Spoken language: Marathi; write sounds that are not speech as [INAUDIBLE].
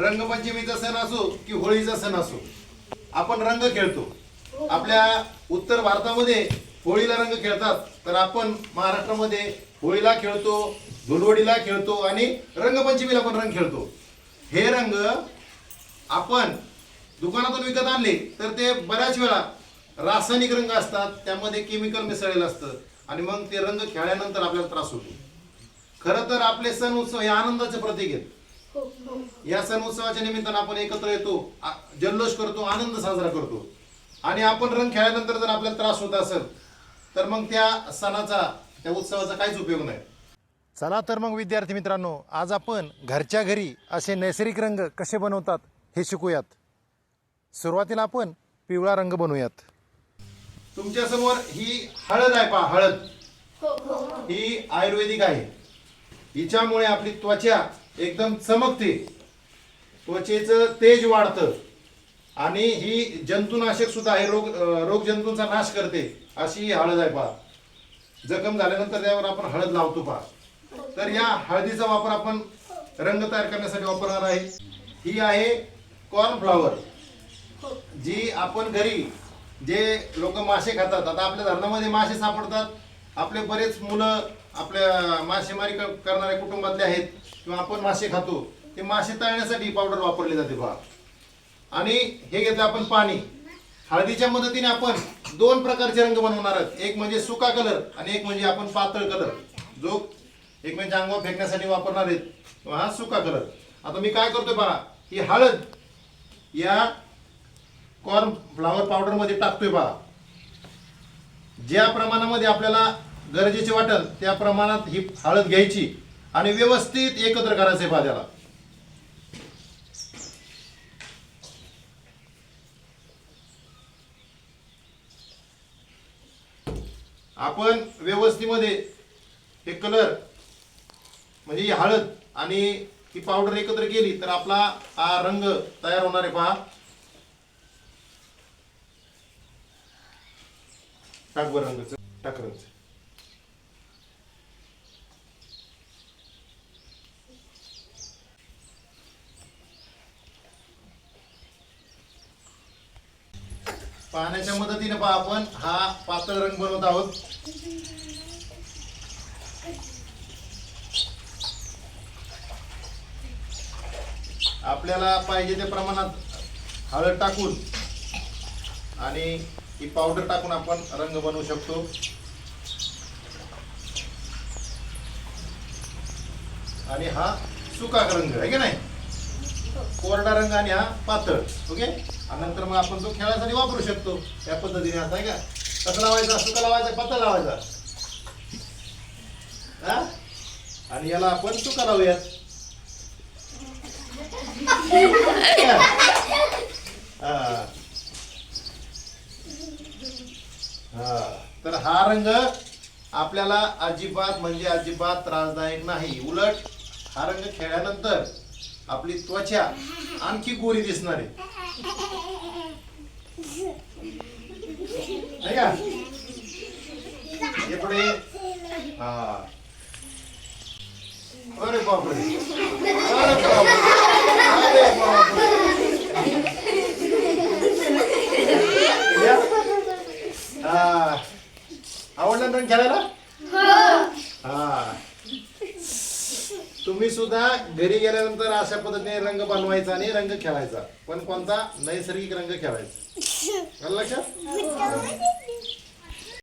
रंगपंचमीचा सण असो की होळीचा सण असो आपण रंग खेळतो. आपल्या उत्तर भारतामध्ये होळीला रंग खेळतात तर आपण महाराष्ट्रामध्ये होळीला खेळतो धुलवडीला खेळतो आणि रंगपंचमीला पण रंग खेळतो. हे रंग आपण दुकानातून विकत आणले तर ते बऱ्याच वेळा रासायनिक रंग असतात त्यामध्ये केमिकल मिसळलेलं असतं आणि मग ते रंग खेळल्यानंतर आपल्याला त्रास होतो. खरं तर आपले सण उत्सव हे आनंदाचे प्रतीक आहेत. या सण उत्सवाच्या निमित्तानं आपण एकत्र येतो जल्लोष करतो आनंद साजरा करतो. आणि आपण रंग खेळल्यानंतर जर आपल्याला त्रास होत असेल तर मग त्या सणाचा त्या उत्सवाचा काहीच उपयोग नाही. चला तर मग विद्यार्थी मित्रांनो आज आपण घरच्या घरी असे नैसर्गिक रंग कसे बनवतात हे शिकूयात. सुरुवातीला आपण पिवळा रंग बनवूयात. तुमच्यासमोर ही हळद आहे पहा हळद. ही आयुर्वेदिक आहे. हिच्यामुळे आपली त्वचा एकदम चमकते. त्वचेचं तेज वाढतं. आणि ही जंतुनाशक सुद्धा आहे रोग रोग जंतूंचा नाश करते अशी ही हळद आहे पहा. जखम झाल्यानंतर त्यावर आपण हळद लावतो पहा. तर या हळदीचा वापर आपण रंग तयार करण्यासाठी वापरणार आहे. ही आहे कॉर्नफ्लॉवर जी आपण घरी जे लोक मासे खातात आता आपल्या धरणामध्ये मासे सापडतात. आपले बरेच मुलं आपल्या मासेमारी क- करणाऱ्या कुटुंबातले आहेत किंवा आपण मासे खातो ते मासे तळण्यासाठी पावडर वापरली जाते बा. आणि हे घेतलं आपण पाणी. हळदीच्या मदतीने आपण दोन प्रकारचे रंग बनवणार आहोत. एक म्हणजे सुका कलर आणि एक म्हणजे आपण पातळ कलर. जो एक म्हणजे अंगावर फेकण्यासाठी वापरणार आहेत किंवा हा सुका कलर. आता मी काय करतोय बा ही हळद या कॉर्न फ्लावर पावडरमध्ये टाकतोय बा. ज्या प्रमाणामध्ये आपल्याला गरजेचे वाटेल त्या प्रमाणात ही हळद घ्यायची आणि व्यवस्थित एकत्र करायचे भाज्याला. आपण व्यवस्थेमध्ये हे कलर म्हणजे ही हळद आणि ही पावडर एकत्र केली तर आपला हा रंग तयार होणार आहे पहा. टाकवर बरं रंगाचं पाण्याच्या मदतीने पहा आपण. हा पातळ रंग बनवत आहोत. आपल्याला पाहिजे त्या प्रमाणात हळद टाकून आणि ही पावडर टाकून आपण रंग बनवू शकतो. आणि हा सुका रंग आहे की नाही? कोरडा रंग आणि हा पातळ ओके? आणि नंतर मग आपण तो खेळासाठी वापरू शकतो त्या पद्धतीने आता आहे का? कसं लावायचा सुका लावायचा पत्ता लावायचा. हा? आणि याला आपण सुका लावूयात. हा. हा. तर हा रंग आपल्याला अजिबात म्हणजे अजिबात त्रासदायक नाही. उलट हा रंग खेळल्यानंतर आपली त्वचा आणखी गोरी दिसणार आहे. नाही का हे अरे बापरे अरे बापरे या. आवडलं खेळायला हा तुम्ही सुद्धा घरी गेल्यानंतर अशा पद्धतीने रंग बनवायचा आणि रंग खेळायचा. पण कोणता? नैसर्गिक रंग खेळायचा. [LAUGHS] लक्षात